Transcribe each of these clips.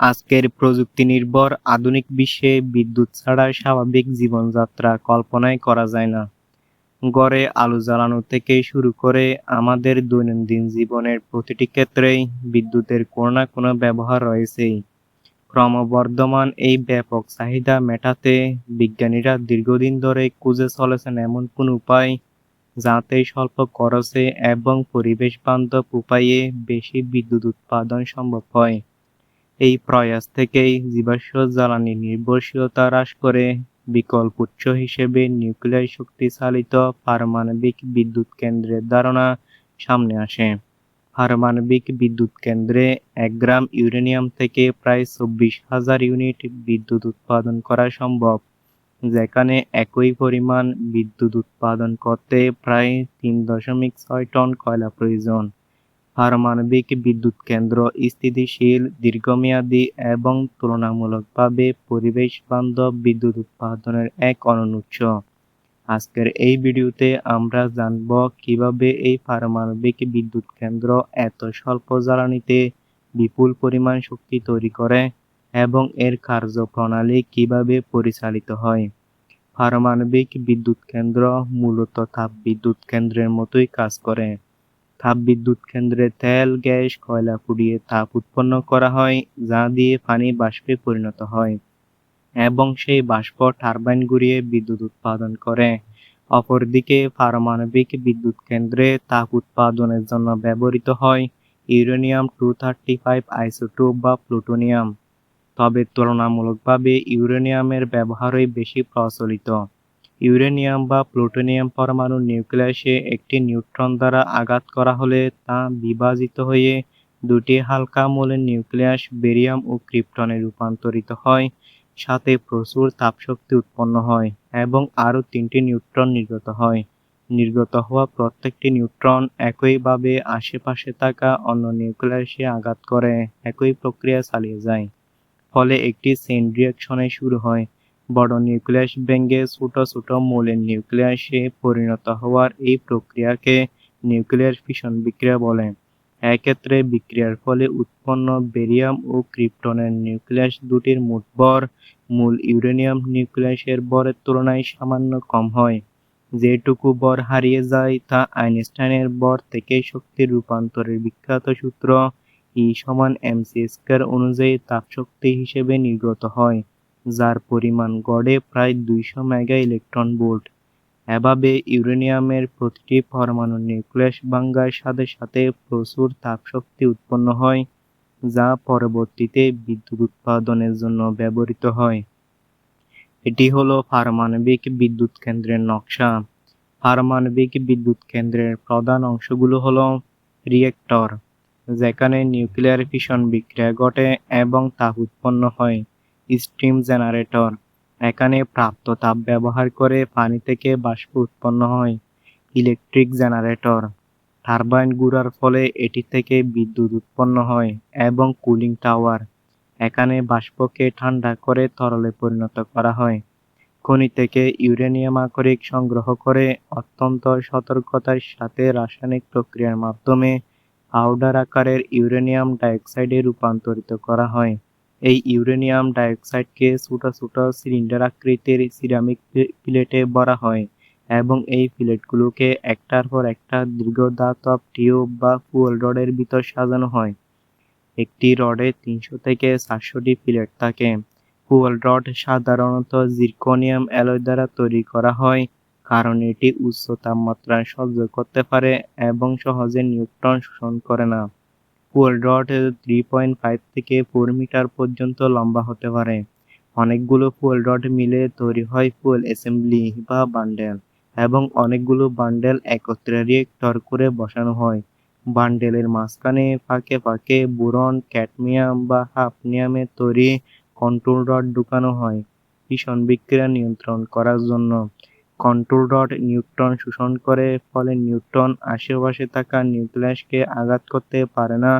আজকের প্রযুক্তি নির্ভর আধুনিক বিশ্বে বিদ্যুৎ ছাড়া স্বাভাবিক জীবনযাত্রা কল্পনাই করা যায় না। গড়ে আলো জ্বালানো থেকে শুরু করে আমাদের দৈনন্দিন জীবনের প্রতিটি ক্ষেত্রেই বিদ্যুতের কোনো না কোনো ব্যবহার রয়েছেই। ক্রমবর্ধমান এই ব্যাপক চাহিদা মেটাতে বিজ্ঞানীরা দীর্ঘদিন ধরে খুঁজে চলেছেন এমন কোন উপায় যাতে স্বল্প খরচে এবং পরিবেশ বান্ধব উপায়ে বেশি বিদ্যুৎ উৎপাদন সম্ভব হয়। এই প্রয়াস থেকেই জীবাশ্ম জ্বালানি নির্ভরশীলতা হ্রাস করে। বিকল্প উৎস হিসেবে নিউক্লিয়ার শক্তি চালিত পারমাণবিক বিদ্যুৎ কেন্দ্রের ধারণা সামনে আসে। পারমাণবিক বিদ্যুৎ কেন্দ্রে এক গ্রাম ইউরেনিয়াম থেকে প্রায় চব্বিশ হাজার ইউনিট বিদ্যুৎ উৎপাদন করা সম্ভব, যেখানে একই পরিমাণ বিদ্যুৎ উৎপাদন করতে প্রায় তিন দশমিক ছয় টন কয়লা প্রয়োজন। পারমাণবিক বিদ্যুৎ কেন্দ্র স্থিতিশীল, দীর্ঘমেয়াদী এবং তুলনামূলকভাবে পরিবেশ বান্ধব বিদ্যুৎ উৎপাদনের এক উৎস। আজকের এই ভিডিওতে আমরা জানব কীভাবে এই পারমাণবিক বিদ্যুৎ কেন্দ্র এত স্বল্প জ্বালানিতে বিপুল পরিমাণ শক্তি তৈরি করে এবং এর কার্যপ্রণালী কীভাবে পরিচালিত হয়। পারমাণবিক বিদ্যুৎ কেন্দ্র মূলত তাপ বিদ্যুৎ কেন্দ্রের মতোই কাজ করে। তাপবিদ্যুৎ কেন্দ্রে তেল, গ্যাস, কয়লা পুড়িয়ে তাপ উৎপন্ন করা হয়, যা দিয়ে পানি বাষ্পে পরিণত হয় এবং সেই বাষ্প টারবাইন ঘুরিয়ে বিদ্যুৎ উৎপাদন করে। অপরদিকে, পারমাণবিক বিদ্যুৎ কেন্দ্রে তাপ উৎপাদনের জন্য ব্যবহৃত হয় uranium two thirty five isotope বা প্লুটোনিয়াম। তবে তুলনামূলকভাবে ইউরেনিয়ামের ব্যবহারই বেশি প্রচলিত। ইউরেনিয়াম বা প্লুটোনিয়াম পরমাণু নিউক্লিয়াসে একটি নিউট্রন দ্বারা আঘাত করা হলে তা বিভাজিত হয়ে দুটি হালকা মৌলের নিউক্লিয়াস বেরিয়াম ও ক্রিপ্টনে রূপান্তরিত হয়, সাথে প্রচুর তাপশক্তি উৎপন্ন হয় এবং আরও তিনটি নিউট্রন নির্গত হয়। নির্গত হওয়া প্রত্যেকটি নিউট্রন একইভাবে আশেপাশে থাকা অন্য নিউক্লিয়াসে আঘাত করে, একই প্রক্রিয়া চালিয়ে যায়। ফলে একটি চেইন রিয়াকশনে শুরু হয় বড় নিউক্লিয়াস ভেঙে ছোট ছোট মৌলের নিউক্লিয়াসে পরিণত হওয়ার এই প্রক্রিয়াকে নিউক্লিয়ার ফিশন বিক্রিয়া বলে। এক্ষেত্রে বিক্রিয়ার ফলে উৎপন্ন বেরিয়াম ও ক্রিপ্টনের নিউক্লিয়াস দুটির মোট ভর মূল ইউরেনিয়াম নিউক্লিয়াসের ভরের তুলনায় সামান্য কম হয়। যেটুকু ভর হারিয়ে যায় তা আইনস্টাইনের ভর থেকে শক্তির রূপান্তরের বিখ্যাত সূত্র ই সমান এমসি স্কয়ার অনুযায়ী তাপশক্তি হিসেবে নির্গত হয়। যার পরিমাণ গড়ে প্রায় দুইশো মেগা ইলেকট্রন ভোল্ট। এভাবে ইউরেনিয়ামের প্রতিটি পরমাণু নিউক্লিয়াস ভাঙ্গার সাথে সাথে প্রচুর তাপশক্তি উৎপন্ন হয়, যা পরবর্তীতে বিদ্যুৎ উৎপাদনের জন্য ব্যবহৃত হয়। এটি হলো পারমাণবিক বিদ্যুৎ কেন্দ্রের নকশা। পারমাণবিক বিদ্যুৎ কেন্দ্রের প্রধান অংশগুলো হলো রিয়েক্টর, যেখানে নিউক্লিয়ার ফিশন বিক্রিয়া ঘটে এবং তাপ উৎপন্ন হয়। Steam generator. এখানে প্রাপ্ত তাপ ব্যবহার করে পানি থেকে বাষ্প উৎপন্ন হয়। Electric generator. টারবাইন ঘুরার ফলে এটি থেকে বিদ্যুৎ উৎপন্ন হয় এবং কুলিং টাওয়ার। এখানে বাষ্পকে ঠান্ডা করে তরলে পরিণত করা হয়। খনি থেকে ইউরেনিয়াম আকরিক সংগ্রহ করে অত্যন্ত সতর্কতার সাথে রাসায়নিক প্রক্রিয়ার মাধ্যমে পাউডার আকারের ইউরেনিয়াম ডাইঅক্সাইডে রূপান্তরিত করা হয়। এই ইউরেনিয়াম ডাইঅক্সাইডকে ছোট ছোট সিলিন্ডার আকৃতির সিরামিক প্লেটে ভরা হয় এবং এই প্লেটগুলোকে একটার পর একটা দীর্ঘ ধাতব টিউব বা ফুয়েল রডের ভিতর সাজানো হয়। একটি রডে তিনশো থেকে চারশোটি প্লেট থাকে। ফুয়েল রড সাধারণত জিরকোনিয়াম অ্যালয় দ্বারা তৈরি করা হয়, কারণ এটি উচ্চ তাপমাত্রা সহ্য করতে পারে এবং সহজে নিউট্রন শোষণ করে না। Fuel rod three point five থেকে ফোর মিটার পর্যন্ত লম্বা হতে পারে। অনেকগুলো ফুয়েল রড মিলে তৈরি হয় ফুয়েল অ্যাসেম্বলি বা বান্ডেল এবং অনেকগুলো বান্ডেল একত্রে রিয়েক্টর করে বসানো হয়। বান্ডেলের মাঝখানে ফাঁকে ফাঁকে বোরন, ক্যাডমিয়াম বা হাফনিয়ামের তৈরি কন্ট্রোল রড ঢুকানো হয়। ভীষণ বিক্রিয়া নিয়ন্ত্রণ করার জন্য কন্ট্রোল রড নিউট্রন শোষণ করে, ফলে নিউট্রন আশেপাশে থাকা নিউক্লিয়াসকে আঘাত করতে পারে না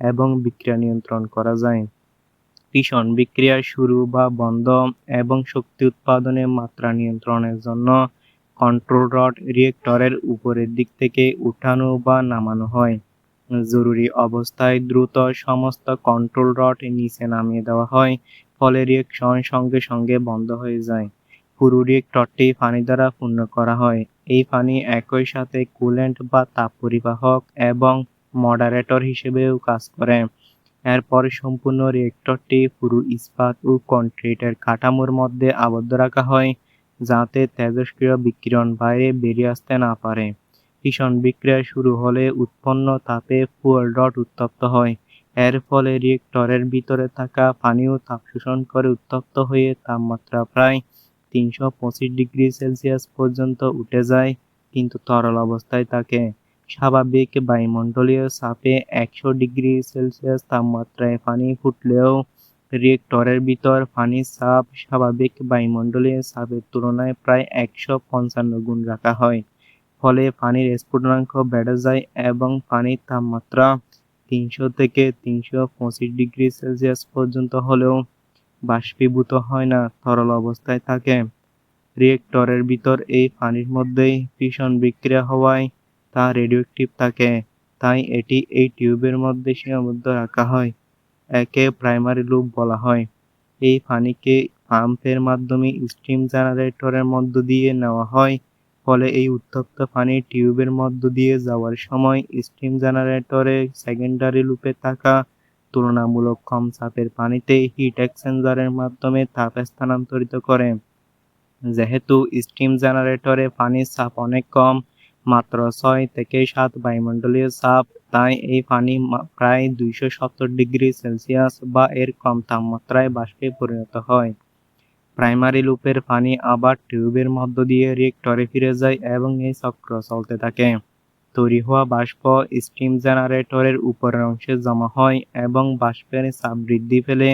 এবং বিক্রিয়া নিয়ন্ত্রণ করা যায়। ভীষণ বিক্রিয়ার শুরু বা বন্ধ এবং শক্তি উৎপাদনের মাত্রা নিয়ন্ত্রণের জন্য কন্ট্রোল রড রিয়েক্টরের উপরের দিক থেকে উঠানো বা নামানো হয়। জরুরি অবস্থায় দ্রুত সমস্ত কন্ট্রোল রড নিচে নামিয়ে দেওয়া হয়, ফলে রিয়েকশন সঙ্গে সঙ্গে বন্ধ হয়ে যায়। পুরো রিয়েক্টরটি পানি দ্বারা পূর্ণ করা হয়। এই পানি একই সাথে কুলেন্ট বা তাপ পরিবাহক এবং মডারেটর হিসেবেও কাজ করে। এরপর সম্পূর্ণ রিয়েক্টরটি পুরো ইস্পাত ও কনক্রিটের কাঠামোর মধ্যে আবদ্ধ রাখা হয়, যাতে তেজস্ক্রিয় বিকিরণ বাইরে বেরিয়ে আসতে না পারে। ফিশন বিক্রিয়া শুরু হলে উৎপন্ন তাপে ফুয়েল রড উত্তপ্ত হয়। এর ফলে রিয়েক্টরের ভিতরে থাকা পানিও তাপ শোষণ করে উত্তপ্ত হয়ে তাপমাত্রা প্রায় তিনশো পঁচিশ ডিগ্রি সেলসিয়াস পর্যন্ত উঠে যায়, কিন্তু তরল অবস্থায় থাকে স্বাভাবিক বায়ুমণ্ডলীয় চাপে একশো ডিগ্রি সেলসিয়াস তাপমাত্রায় পানি ফুটলেও রিয়েক্টরের ভিতর পানির চাপ স্বাভাবিক বায়ুমণ্ডলীয় চাপের তুলনায় প্রায় একশো পঞ্চান্ন গুণ রাখা হয়। ফলে পানির স্ফুটনাঙ্ক বেড়ে যায় এবং পানির তাপমাত্রা তিনশো থেকে তিনশো পঁচিশ ডিগ্রি সেলসিয়াস পর্যন্ত হলেও বাষ্পীভূত হয় না, তরল অবস্থায় থাকে। রিয়েক্টরের ভিতর এই পানির মধ্যেই ফিশন বিক্রিয়া হওয়ায় তা রেডিওঅ্যাক্টিভ থাকে, তাই এটি এই টিউবের মধ্যে সীমাবদ্ধ রাখা হয়, একে প্রাইমারি লুপ বলা হয়। এই পানিকে পাম্পের মাধ্যমে স্টিম জেনারেটরের মধ্য দিয়ে নেওয়া হয়, ফলে এই উত্তপ্ত পানি টিউবের মধ্য দিয়ে যাওয়ার সময় স্টিম জেনারেটরে সেকেন্ডারি লুপে থাকা তুলনামূলক কম চাপের পানিতে হিট এক্সচেঞ্জারের মাধ্যমে তাপ স্থানান্তরিত করে। যেহেতু স্টিম জেনারেটরে পানির চাপ অনেক কম, মাত্র ছয় থেকে সাত বায়ুমণ্ডলীয় চাপ, তাই এই পানি প্রায় দুইশো সত্তর ডিগ্রি সেলসিয়াস বা এর কম তাপমাত্রায় বাষ্পে পরিণত হয়। প্রাইমারি লুপের পানি আবার টিউবের মধ্য দিয়ে রিয়েক্টরে ফিরে যায় এবং এই চক্র চলতে থাকে। তৈরি হওয়া বাষ্প স্টিম জেনারেটরের উপরের অংশে জমা হয় এবং বাষ্পের চাপ বৃদ্ধি পেলে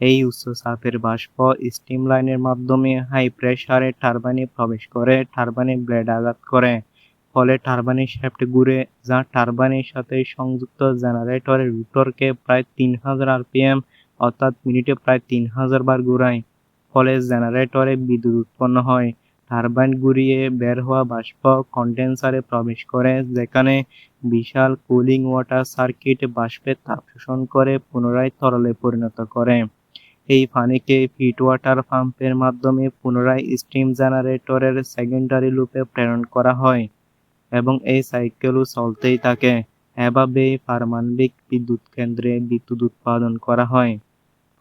এই উচ্চ চাপের বাষ্প স্টিম লাইনের মাধ্যমে হাই প্রেসারে টারবাইনে প্রবেশ করে, টারবাইনে ব্লেড আঘাত করে। ফলে টারবাইনের শ্যাফট ঘুরে, যা টারবাইনের সাথে সংযুক্ত জেনারেটরের রুটরকে প্রায় তিন হাজার আরপিএম, অর্থাৎ মিনিটে প্রায় তিন হাজার বার ঘুরায়। ফলে জেনারেটরে বিদ্যুৎ উৎপন্ন হয়। টারবাইন ঘুরিয়ে বের হওয়া বাষ্প কন্ডেন্সারে প্রবেশ করে, যেখানে বিশাল কুলিং ওয়াটার সার্কিট বাষ্পের তাপ শোষণ করে পুনরায় তরলে পরিণত করে। এই পানিকে ফিট ওয়াটার পাম্পের মাধ্যমে পুনরায় স্টিম জেনারেটরের সেকেন্ডারি লুপে প্রেরণ করা হয় এবং এই সাইকেলও চলতেই থাকে। এভাবে পারমাণবিক বিদ্যুৎ কেন্দ্রে বিদ্যুৎ উৎপাদন করা হয়।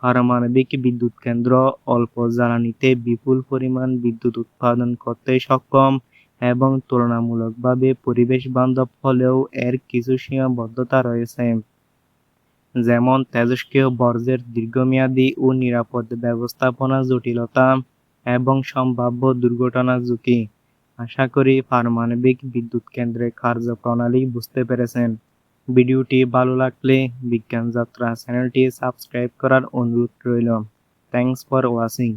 পারমাণবিক বিদ্যুৎ কেন্দ্র অল্প জ্বালানিতে বিপুল পরিমাণ বিদ্যুৎ উৎপাদন করতে সক্ষম এবং তুলনামূলকভাবে পরিবেশ বান্ধব হলেও এর কিছু সীমাবদ্ধতা রয়েছে। যেমন তেজস্ক্রিয় বর্জ্যের দীর্ঘমেয়াদী ও নিরাপদ ব্যবস্থাপনা জটিলতা এবং সম্ভাব্য দুর্ঘটনা ঝুঁকি। আশা করি পারমাণবিক বিদ্যুৎ কেন্দ্রের কার্যপ্রণালী বুঝতে পেরেছেন। ভিডিওটি ভালো লাগলে বিজ্ঞান যাত্রা চ্যানেলটি সাবস্ক্রাইব করার অনুরোধ রইল। Thanks for watching